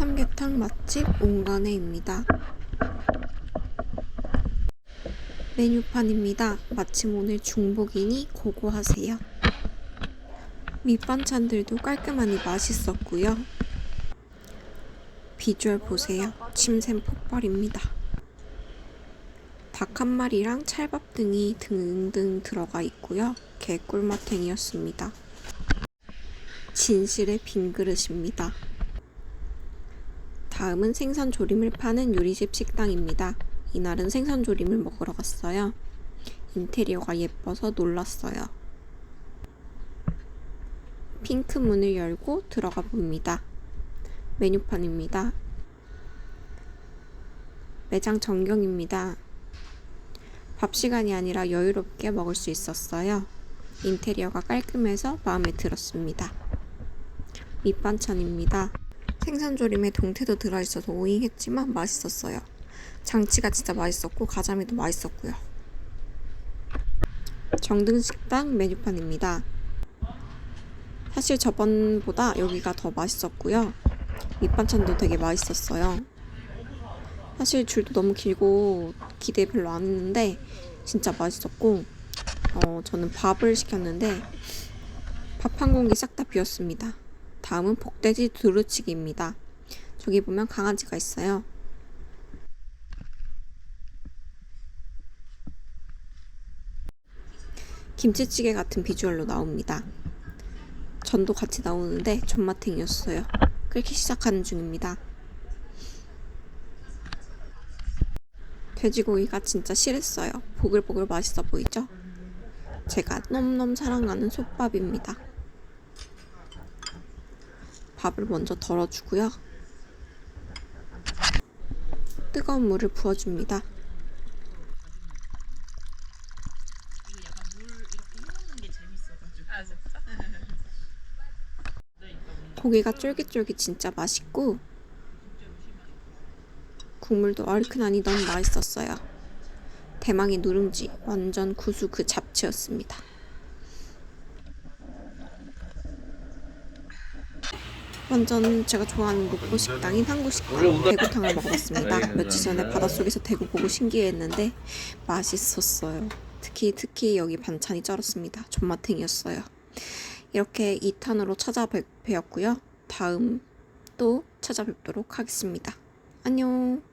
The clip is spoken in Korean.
삼계탕 맛집 옹간회입니다. 메뉴판입니다. 마침 오늘 중복이니 고고하세요. 밑반찬들도 깔끔하니 맛있었고요. 비주얼 보세요. 침샘 폭발입니다. 닭 한 마리랑 찰밥 등이 등등 들어가 있고요. 개꿀맛탱이었습니다. 진실의 빈 그릇입니다. 다음은 생선 조림을 파는 요리집 식당입니다. 이날은 생선 조림을 먹으러 갔어요. 인테리어가 예뻐서 놀랐어요. 핑크 문을 열고 들어가 봅니다. 메뉴판입니다. 매장 전경입니다. 밥 시간이 아니라 여유롭게 먹을 수 있었어요. 인테리어가 깔끔해서 마음에 들었습니다. 밑반찬입니다. 생선조림에 동태도 들어있어서 오잉했지만 맛있었어요. 장치가 진짜 맛있었고 가자미도 맛있었고요. 정등식당 메뉴판입니다. 사실 저번보다 여기가 더 맛있었고요. 밑반찬도 되게 맛있었어요. 사실 줄도 너무 길고 기대 별로 안 했는데 진짜 맛있었고 어, 저는 밥을 시켰는데 밥 한 공기 싹 다 비웠습니다. 다음은 복돼지 두루치기입니다. 저기 보면 강아지가 있어요. 김치찌개 같은 비주얼로 나옵니다. 전도 같이 나오는데 존맛탱이었어요. 끓기 시작하는 중입니다. 돼지고기가 진짜 실했어요. 보글보글 맛있어 보이죠? 제가 넘넘 사랑하는 솥밥입니다. 밥을 먼저 덜어주고요. 뜨거운 물을 부어줍니다. 고기가 쫄깃쫄깃 진짜 맛있고 국물도 얼큰하니 너무 맛있었어요. 대망의 누룽지 완전 구수 그 잡채였습니다. 완전 제가 좋아하는 목포 식당인 한국 식당 대구탕을 먹어봤습니다. 며칠 전에 바닷속에서 대구 보고 신기했는데 맛있었어요. 특히 특히 여기 반찬이 쩔었습니다. 존맛탱이었어요. 이렇게 2탄으로 찾아뵙었고요. 다음 또 찾아뵙도록 하겠습니다. 안녕.